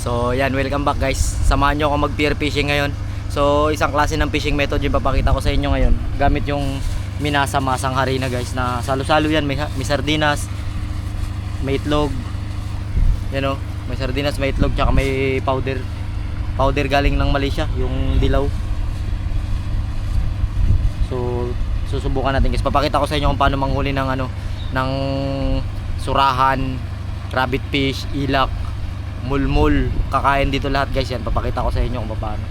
So yan, welcome back guys. Samahan nyo ako mag pier fishing ngayon. So isang klase ng fishing method yung papakita ko sa inyo ngayon. Gamit yung minasa masang harina guys na salo-salo yan. May, may sardinas, may itlog. Yan o, may sardinas, may itlog, tsaka may powder. Powder galing ng Malaysia, yung dilaw. So susubukan natin guys. Papakita ko sa inyo kung paano manghuli ng ano ng surahan, rabbit fish, ilak, mulmul, kakain dito lahat guys yan. Papakita ko sa inyo kung paano.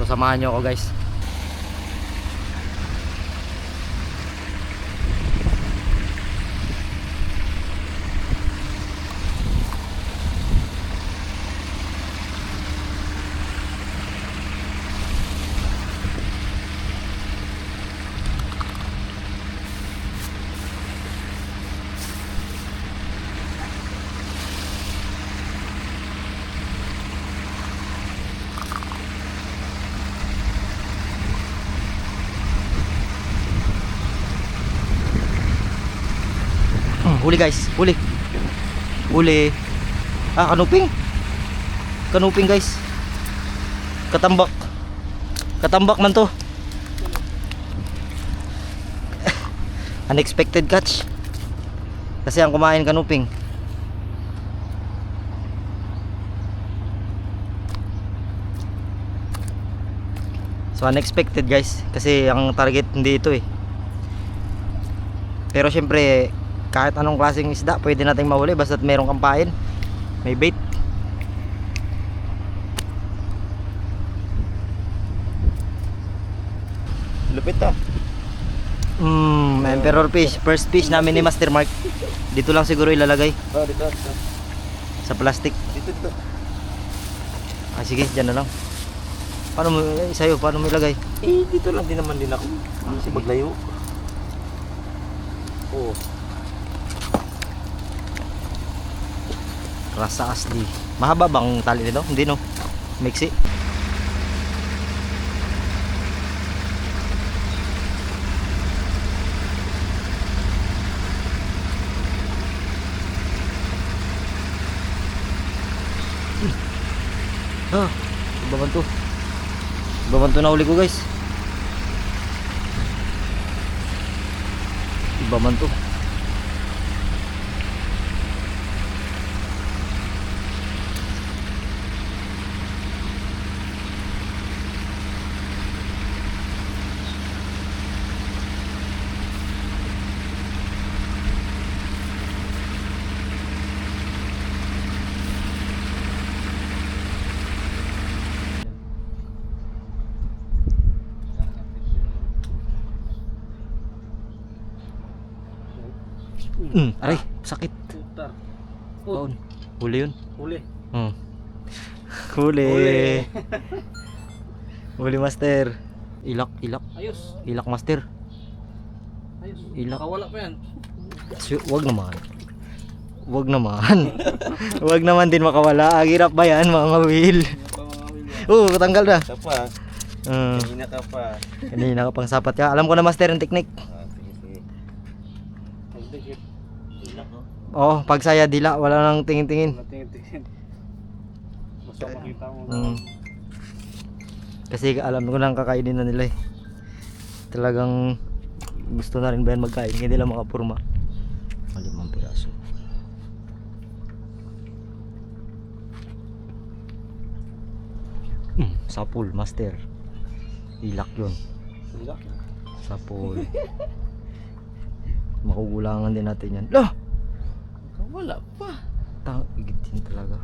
So samahan nyo ako guys. Hmm, huli guys, huli. Huli. Ah, kanuping. Kanuping guys. Katambak. Katambak man to. Unexpected catch. Kasi ang kumain kanuping. So unexpected guys kasi ang target hindi ito eh. Pero syempre kahit anong klaseng isda pwede nating mahuli basta merong kampain. May bait. Lupit to. Mm, emperor fish. First fish namin ni Master Mark. Dito lang siguro ilalagay Oh, dito, dito. sa plastic. Dito, dito. Ah sige, diyan na lang. Paano mo eh, sa'yo, paano mo ilagay? Eh, dito lang din naman din ako. Kasi maglayo. Oo. Rasa asli. Mahaba bang tali nito? Hindi no. Mixi. Ah, iba man to. Iba man to na uli ko guys. Iba man to. Mm, aray, sakit. Putar. Baon. Huli yun. Huli. Hmm. Huli. Huli. Huli master. Ilak, ilak. Ayos. Ilak master. Ayos. Ilak. Nakawala pa yan. Su- wag naman. Wag naman. wag naman din makawala. Ang hirap ba yan mga will? Oo, katanggal na. Ka pa. Hmm. Kanina ka pa. Kanina ka pang sapat ka. Alam ko na master yung technique. Ah, sige, sige. Pagdikit. Ilak, no? Oh, pag saya dila, wala nang tingin-tingin. Natingin-tingin. Basta makita mo. Mm. Kasi alam ko nang kakainin na nila eh. Talagang gusto na rin ba yan magkain, hindi nila makapurma. Limang piraso. Mm, sapul, master. Ilak yun. Ilak. Sapul. Makukulangan din natin yan. Lah! Wala pa. Tang, igitin talaga.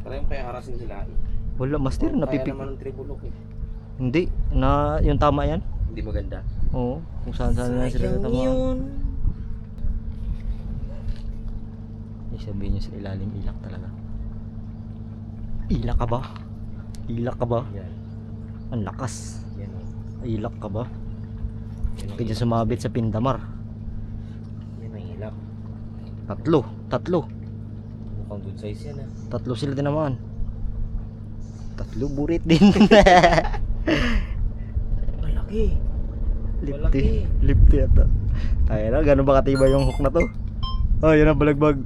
Parang kaya harasin sila. Wala, master, Kaya napipig. naman ng tribulok eh. Hindi, na yung tama yan. Hindi maganda. Oo, kung saan saan na sila tatama. Sabihin nyo sa ilalim, ilak talaga. Ilak ka ba? Ilak ka ba? Yan. Ang lakas. Yan. oh. Ilak ka ba? Yan ang Kaya ilak. sumabit sa pindamar. Yan ang ilak. Tatlo, tatlo. Mukhang good size yan ah. Tatlo sila din naman. Tatlo burit din. Malaki. lipti. Malaki. Lipti ata. Tayo na, gano'n ba katibay yung hook na to? Oh, yun ang balagbag.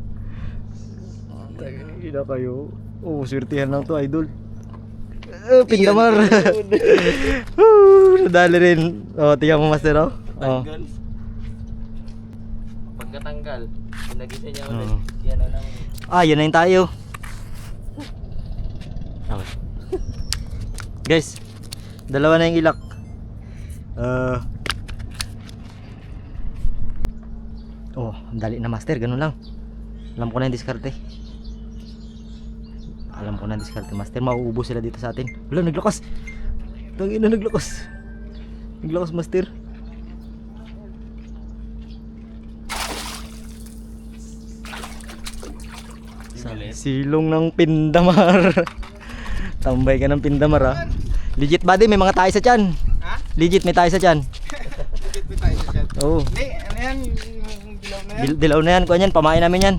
Tayo na kayo. Oh, swertihan lang to, idol. Oh, pindamar. Nadali rin. Oh, tingnan mo, master, oh. Oh. Tanggal. Pagkatanggal, pinagisa niya ulit. Oo. Yan na lang. Ah, yan na yung tayo. Okay. Guys, dalawa na yung ilak. Uh, oh, dali na master, ganun lang. Alam ko na yung diskarte. Alam ko na yung diskarte master, mauubos sila dito sa atin. Wala, naglakas. Tangina, naglakas. Naglakas master. Silong ng pindamar. Tambay ka ng pindamar ah. Legit buddy, may mga tayo sa tiyan. Ha? Legit may tayo sa tiyan. Dito pa tayo sa chat. Oo. Hindi, ano yan? Dilaw na yan? Dil- dilaw na yan, kuha yan, pamain namin yan.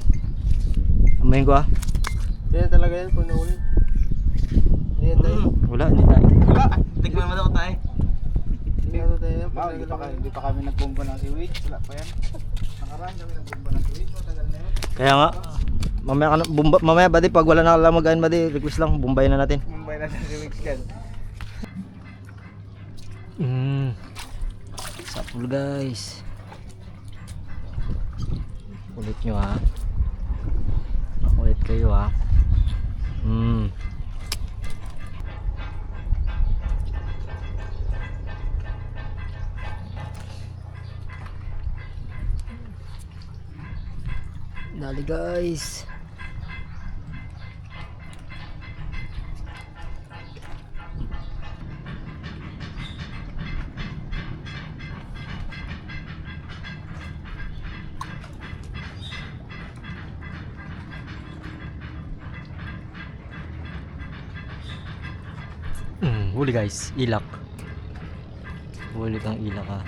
Amayin ko ah. Yan talaga yan, kung nahuli. Hindi yan tayo. Wala, hindi tayo. Wala. Tignan mo daw tayo. Hindi ano tayo yan. Hindi pa, kami, hindi pa kami nagbomba ng siwit. Wala pa yan. Nakaraan kami nagbomba ng siwit. Matagal na yun. Kaya nga, mamaya, ka na, bumba, mamaya buddy, pag wala na kalamagaan buddy, request lang, bumbayin na natin. Mumbai na ng siwit dyan. Mm. Sapul guys. Ulit nyo ha. Ulit kayo ha. Mm. Dali guys. Huli guys, ilak. Huli kang ilak ha.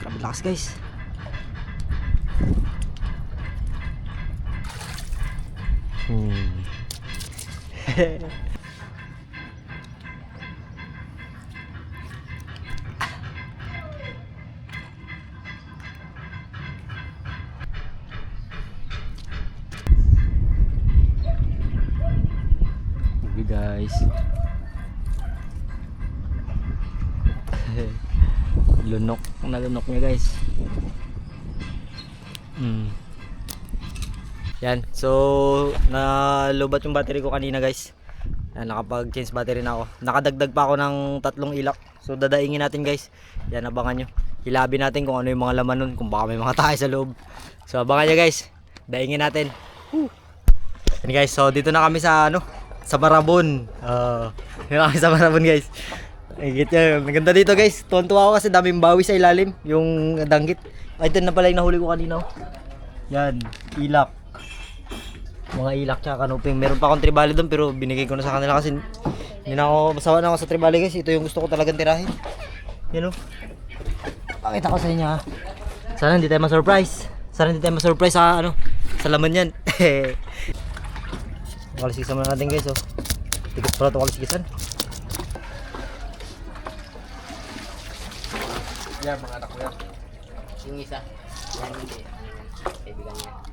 Grabe lakas guys. Hmm. Uwi guys. Lunok na lunok niya guys. Mm. Yan. So, nalubat yung battery ko kanina guys. Yan, nakapag-change battery na ako. Nakadagdag pa ako ng tatlong ilak. So, dadaingin natin guys. Yan, abangan nyo. Hilabi natin kung ano yung mga laman nun. Kung baka may mga tayo sa loob. So, abangan nyo guys. Daingin natin. Yan guys, so dito na kami sa ano, sa Marabon. Uh, dito na kami sa Marabon guys. Get nyo. Maganda dito guys. Tuwan-tuwa ako kasi daming bawi sa ilalim. Yung danggit. Ay, ito na pala yung nahuli ko kanina. oh. Yan, ilak. Mga ilak tsaka kanuping. Meron pa akong tribali doon pero binigay ko na sa kanila kasi hindi na ako, masawa na ako sa tribali guys. Ito yung gusto ko talagang tirahin. Yan o. Pakita ko sa inyo ha. Sana hindi tayo ma-surprise. Sana hindi tayo ma-surprise sa ano, sa laman yan. Kalisisan muna natin guys oh. Tikit pala ito kalisisan. Yan, mga anak ko yan. Yung isa. Yan hindi. Kaibigan niya.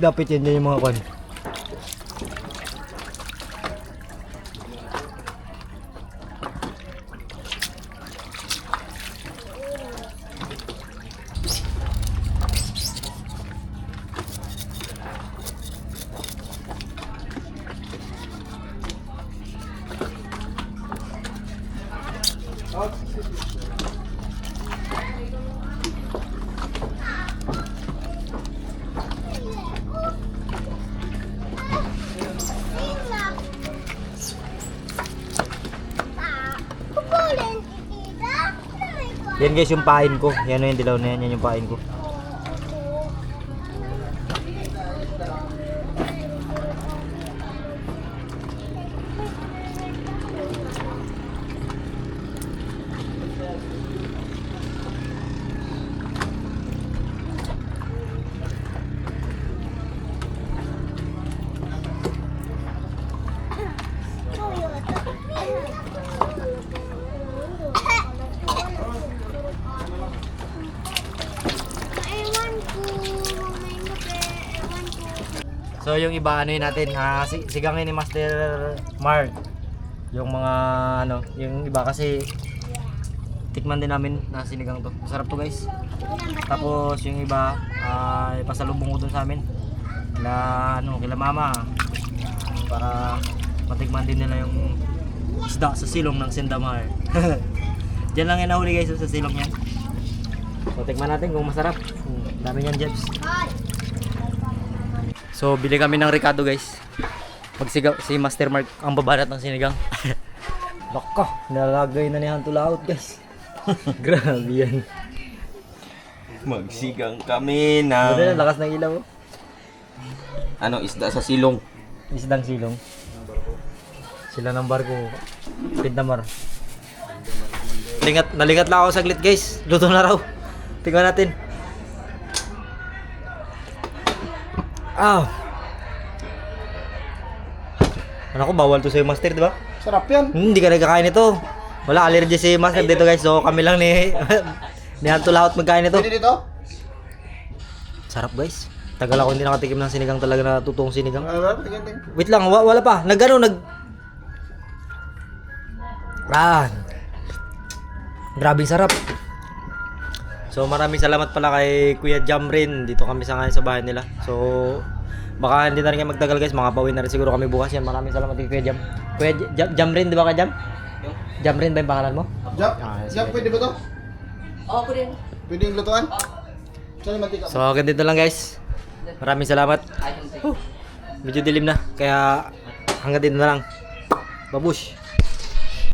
Dapat yan dyan yung mga kwan. Yan guys yung pain ko. Yan yung dilaw na yan. Yan yung pain ko. Yung iba ano yun natin, si- sigangin ni Master Mark. Yung mga ano, yung iba kasi tikman din namin na sinigang to. Masarap to guys. Tapos yung iba ay pasalubong ko dun sa amin. Na ano, kila mama. Para matikman din nila yung isda sa silong ng Sindamar. Diyan lang yan nahuli guys sa silong yan. So tikman natin kung masarap. Hmm, dami niyan Jeps. So bili kami ng Ricardo guys. Pagsigaw si Master Mark ang babanat ng sinigang. Lako, nalagay na ni Hanto Laot guys. Grabe yan. Magsigang kami ng Buti na lakas ng ilaw. oh. ano isda sa silong. Isdang silong. Sila ng barko. Pindamar. Nalingat, nalingat lang ako saglit guys. Luto na raw. Tingnan natin. Ah. Ano ko, bawal to sa'yo master, di ba? Sarap yan. Hmm, Hindi ka nagkakain ito. Wala allergy si master dito guys. So kami lang ni ni Hanto Laot magkain ito. Pwede dito? Sarap guys. Tagal ako hindi nakatikim ng sinigang talaga na totoong sinigang. Tingnan. Wait lang, wa- wala pa. Nagano nag Ah. Grabe sarap. So maraming salamat pala kay Kuya Jamrin. Dito kami sa ngayon sa bahay nila. So baka hindi na rin kayo magtagal guys. Mga pauwi na rin siguro kami bukas yan. Maraming salamat kay Kuya Jam. Kuya Jam- Jamrin, di ba ka Jam? Jamrin ba yung pangalan mo? Jap, Ah, sige. Jap, pwede ba to? Oo, pwede. Pwede yung lutuan? So ganito lang guys. Maraming salamat. Huh, medyo dilim na. Kaya hanggang dito na lang. Babush.